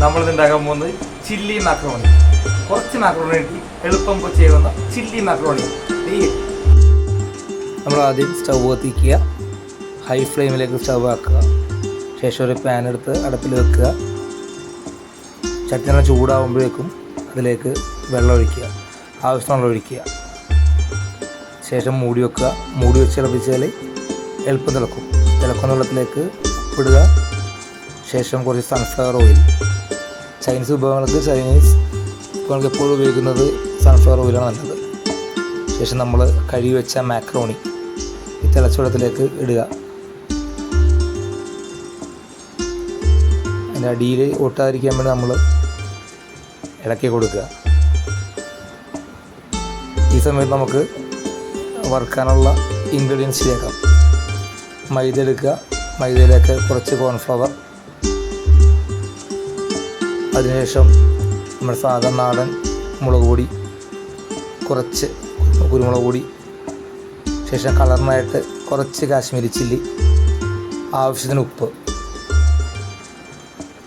നമ്മളിത് ഉണ്ടാക്കാൻ പോകുന്നത് ചില്ലി മാക്രോണി കുറച്ച് മാക്രോണി ഇട്ട് എളുപ്പം ചെയ്യുന്ന ചില്ലി മാക്രോണി നമ്മൾ ആദ്യം സ്റ്റൗ കത്തിക്കുക. ഹൈ ഫ്ലെയിമിലേക്ക് സ്റ്റൗ ആക്കുക. ശേഷം ഒരു പാൻ എടുത്ത് അടുപ്പിൽ വെക്കുക. ചട്ടി നല്ല ചൂടാകുമ്പോഴേക്കും അതിലേക്ക് വെള്ളം ഒഴിക്കുക. ആവശ്യമുള്ള ഒഴിക്കുക. ശേഷം മൂടി വെക്കുക. മൂടി വെച്ച് തിളപ്പിച്ചാൽ എളുപ്പം തിളക്കും. തിളക്കുന്ന വെള്ളത്തിലേക്ക് ഉപ്പിടുക. ശേഷം കുറച്ച് സൺഫ്ലവർ ഓയിൽ ചൈനീസ് വിഭവങ്ങൾക്ക് ചൈനീസ് വിഭവങ്ങൾക്ക് എപ്പോഴും ഉപയോഗിക്കുന്നത് സൺഫ്ലവർ ഓയിലാണ് നല്ലത്. ശേഷം നമ്മൾ കഴുകി വെച്ച മാക്രോണി ഈ തിളച്ചുവെള്ളത്തിലേക്ക് ഇടുക. അതിന്റെ അടിയിൽ ഒട്ടാതിരിക്കാൻ വേണ്ടി നമ്മൾ ഇളക്കി കൊടുക്കുക. ഈ സമയത്ത് നമുക്ക് വറുക്കാനുള്ള ഇൻഗ്രീഡിയൻസ് ചേർക്കാം മൈദ എടുക്കുക. മൈദയിലേക്ക് കുറച്ച് കോൺഫ്ലവർ അതിനുശേഷം നമ്മുടെ സാധാ നാടൻ മുളക് പൊടി കുറച്ച് കുരുമുളക് പൊടി ശേഷം കളറിനായിട്ട് കുറച്ച് കാശ്മീരി ചില്ലി ആവശ്യത്തിന് ഉപ്പ്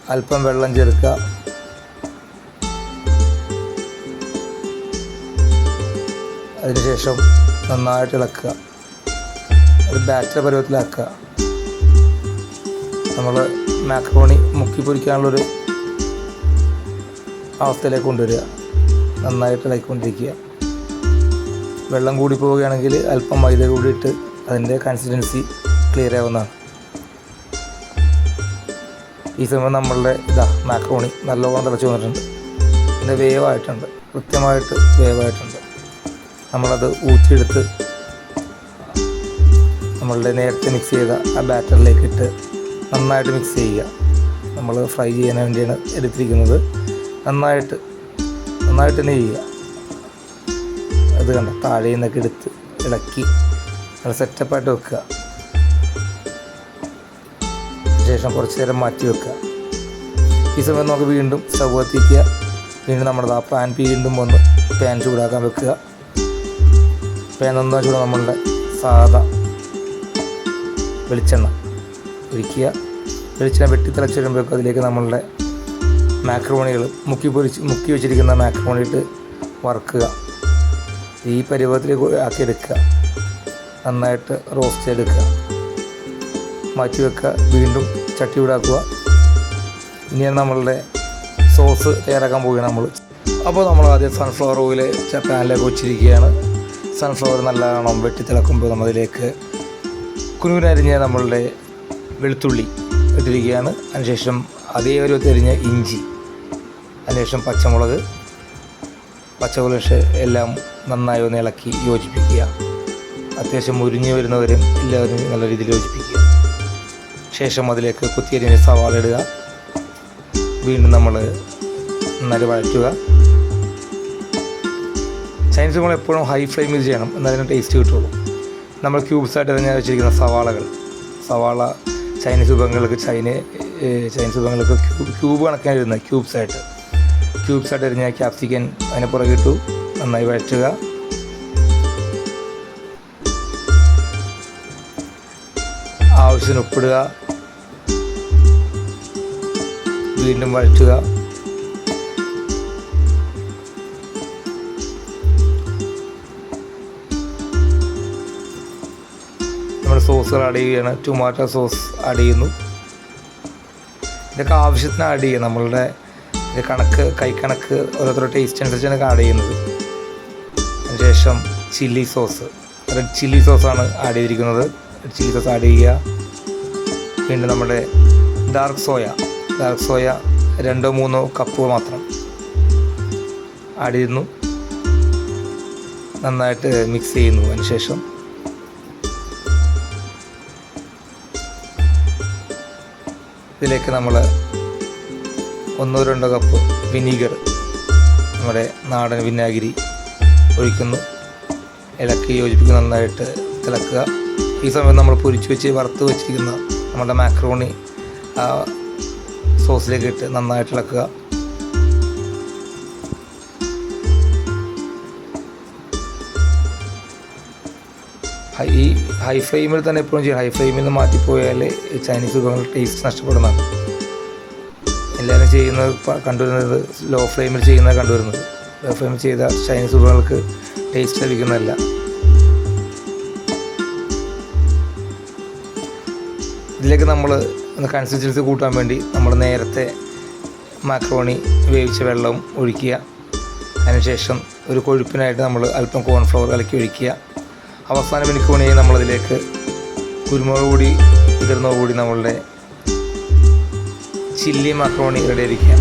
അല്പം വെള്ളം ചേർക്കുക. അതിനുശേഷം നന്നായിട്ട് ഇളക്കുക. ഒരു ബാറ്റർ പരുവത്തിലാക്കുക. നമ്മൾ മാക്രോണി മുക്കി പൊരിക്കാനുള്ളൊരു അവസ്ഥയിലേക്ക് കൊണ്ടുവരിക. നന്നായിട്ട് ഇളക്കിക്കൊണ്ടിരിക്കുക വെള്ളം കൂടി പോവുകയാണെങ്കിൽ അല്പം മൈദ കൂടിയിട്ട് അതിന്റെ കൺസിസ്റ്റൻസി ക്ലിയർ ആവുന്നതാണ്. ഈ സമയം നമ്മളുടെ ഇതാ മാക്രോണി നല്ലോണം തിളച്ച് വന്നിട്ടുണ്ട്. ഇതിന്റെ വേവായിട്ടുണ്ട്. കൃത്യമായിട്ട് വേവായിട്ടുണ്ട്. നമ്മളത് ഊറ്റിയെടുത്ത് നമ്മളുടെ നേരത്തെ മിക്സ് ചെയ്ത ആ ബാറ്ററിലേക്ക് ഇട്ട് നന്നായിട്ട് മിക്സ് ചെയ്യുക. നമ്മൾ ഫ്രൈ ചെയ്യാൻ വേണ്ടിയാണ് എടുത്തിരിക്കുന്നത്. നന്നായിട്ട് നന്നായിട്ട് തന്നെ ചെയ്യുക. അത് കണ്ട? താഴെ നിന്നൊക്കെ എടുത്ത് ഇളക്കി നല്ല സെറ്റപ്പായിട്ട് വെക്കുക. ശേഷം കുറച്ച് നേരം മാറ്റി വെക്കുക. ഈ സമയം നമുക്ക് വീണ്ടും സ്റ്റവ് കത്തിക്കുക വീണ്ടും നമ്മുടെ ആ പാൻ വീണ്ടും വന്ന് പാൻ ചൂടാക്കാൻ വെക്കുക. പാൻ ഒന്നാം ചൂടാ നമ്മളുടെ സാധാ വെളിച്ചെണ്ണ. ഒഴിക്കുക. വെളിച്ചെണ്ണ വെട്ടി തിളച്ച് വരുമ്പോഴേക്കും അതിലേക്ക് നമ്മളുടെ മാക്രോണികൾ മുക്കി പൊരിച്ച് മുക്കി വെച്ചിരിക്കുന്ന മാക്രോണി ഇട്ട് വറുക്കുക. ഈ പരുവത്തിലേക്ക് ആക്കി എടുക്കുക. നന്നായിട്ട് റോസ്റ്റ് ചെയ്തെടുക്കുക. മാറ്റി വെക്കുക. വീണ്ടും ചട്ടി ചൂടാക്കുക. ഇനിയാണ് നമ്മളുടെ സോസ് തയ്യാറാക്കാൻ പോവുകയാണ് നമ്മൾ അപ്പോൾ നമ്മൾ ആദ്യം സൺഫ്ലവർ ഓയിൽ പാനിലേക്ക് വെച്ചിരിക്കുകയാണ്. സൺഫ്ലവർ നല്ലവണ്ണം വെട്ടി തിളക്കുമ്പോൾ നമ്മളതിലേക്ക് കുനുകുനരിഞ്ഞ നമ്മളുടെ വെളുത്തുള്ളി ഇട്ടിരിക്കുകയാണ്. അതിനുശേഷം അതേ ഒരു തെരിഞ്ഞ ഇഞ്ചി. അതിനുശേഷം പച്ചമുളക് പച്ചമുളക് എല്ലാം നന്നായി ഒന്ന് ഇളക്കി യോജിപ്പിക്കുക. അത്യാവശ്യം മുരിഞ്ഞു വരുന്നവരും എല്ലാവരും നല്ല രീതിയിൽ യോജിപ്പിക്കുക. ശേഷം അതിലേക്ക് കുത്തിയരിഞ്ഞ സവാള ഇടുക. വീണ്ടും നമ്മൾ നന്നായി വഴറ്റുക. ചൈനീസ് നമ്മൾ എപ്പോഴും ഹൈ ഫ്ലെയിമിൽ ചെയ്യണം. എന്നാലും ടേസ്റ്റ് കിട്ടുള്ളൂ. നമ്മൾ ക്യൂബ്സായിട്ട് തന്നെ വെച്ചിരിക്കുന്ന സവാളകൾ. സവാള ചൈനീസ് വിഭവങ്ങൾക്ക് ചൈന ചൈനീസ് വിഭവങ്ങൾക്ക് ക്യൂബ് കണക്കാൻ ഇരുന്ന ക്യൂബ്സ് ആയിട്ട് ക്യൂബ്സ് ആയിട്ട് എറിഞ്ഞ ക്യാപ്സിക്കൻ അതിനെ പുറകിട്ടു നന്നായി വഴറ്റുക. ആവശ്യത്തിന് ഉപ്പിടുക. വീണ്ടും വഴറ്റുക. സോസുകൾ ആഡ് ചെയ്യുകയാണ് ടൊമാറ്റോ സോസ് ആഡ് ചെയ്യുന്നു. ഇതൊക്കെ ആവശ്യത്തിന് ആഡ് ചെയ്യുക നമ്മളുടെ കണക്ക് കൈക്കണക്ക് ഓരോരുത്തരുടെ ടേസ്റ്റ് അനുസരിച്ചാണ് ആഡ് ചെയ്യുന്നത്. അതിനുശേഷം ചില്ലി സോസ് റെഡ് ചില്ലി സോസാണ് ആഡ് ചെയ്തിരിക്കുന്നത്. റെഡ് ചില്ലി സോസ് ആഡ് ചെയ്യുക. വീണ്ടും നമ്മുടെ ഡാർക്ക് സോയ ഡാർക്ക് സോയ രണ്ടോ മൂന്നോ കപ്പ് മാത്രം ആഡ് ചെയ്യുന്നു. നന്നായിട്ട് മിക്സ് ചെയ്യുന്നു. അതിനുശേഷം ഇതിലേക്ക് നമ്മൾ ഒന്നോ രണ്ടോ കപ്പ് വിനീഗർ നമ്മുടെ നാടൻ വിനാഗിരി ഒഴിക്കുന്നു. ഇളക്കി യോജിപ്പിക്കുന്ന നന്നായിട്ട് തിളക്കുക ഈ സമയം നമ്മൾ പൊരിച്ച് വെച്ച് വറുത്ത് വെച്ചിരിക്കുന്ന നമ്മുടെ മാക്രോണി സോസിലേക്ക് ഇട്ട് നന്നായിട്ട് ഇളക്കുക. ഹൈ ഈ ഹൈ ഫ്ലെയിമിൽ തന്നെ എപ്പോഴും ചെയ്യും ഹൈ ഫ്ലെയിമിൽ നിന്ന് മാറ്റിപ്പോയാൽ ചൈനീസ് വിഭവങ്ങൾ ടേസ്റ്റ് നഷ്ടപ്പെടുന്നതാണ്. എല്ലാവരും ചെയ്യുന്നത് കണ്ടുവരുന്നത് ലോ ഫ്ലെയിമിൽ ചെയ്യുന്നത് കണ്ടുവരുന്നത്. ലോ ഫ്ലെയിമിൽ ചെയ്ത ചൈനീസ് വിഭവങ്ങൾക്ക് ടേസ്റ്റ് ലഭിക്കുന്നതല്ല. ഇതിലേക്ക് നമ്മൾ കൺസിസ്റ്റൻസി കൂട്ടാൻ വേണ്ടി നമ്മൾ നേരത്തെ മാക്രോണി വേവിച്ച വെള്ളം ഒഴിക്കുക. അതിനുശേഷം ഒരു കൊഴുപ്പിനായിട്ട് നമ്മൾ അല്പം കോൺഫ്ലവർ കലക്കി ഒഴിക്കുക. അവസാന മിനിക്കോണിയായി നമ്മളതിലേക്ക് കുരുമുളക് പൊടി ഇതിർന്നോ കൂടി നമ്മളുടെ ചില്ലി മാക്രോണി റെഡി ആയിരിക്കുക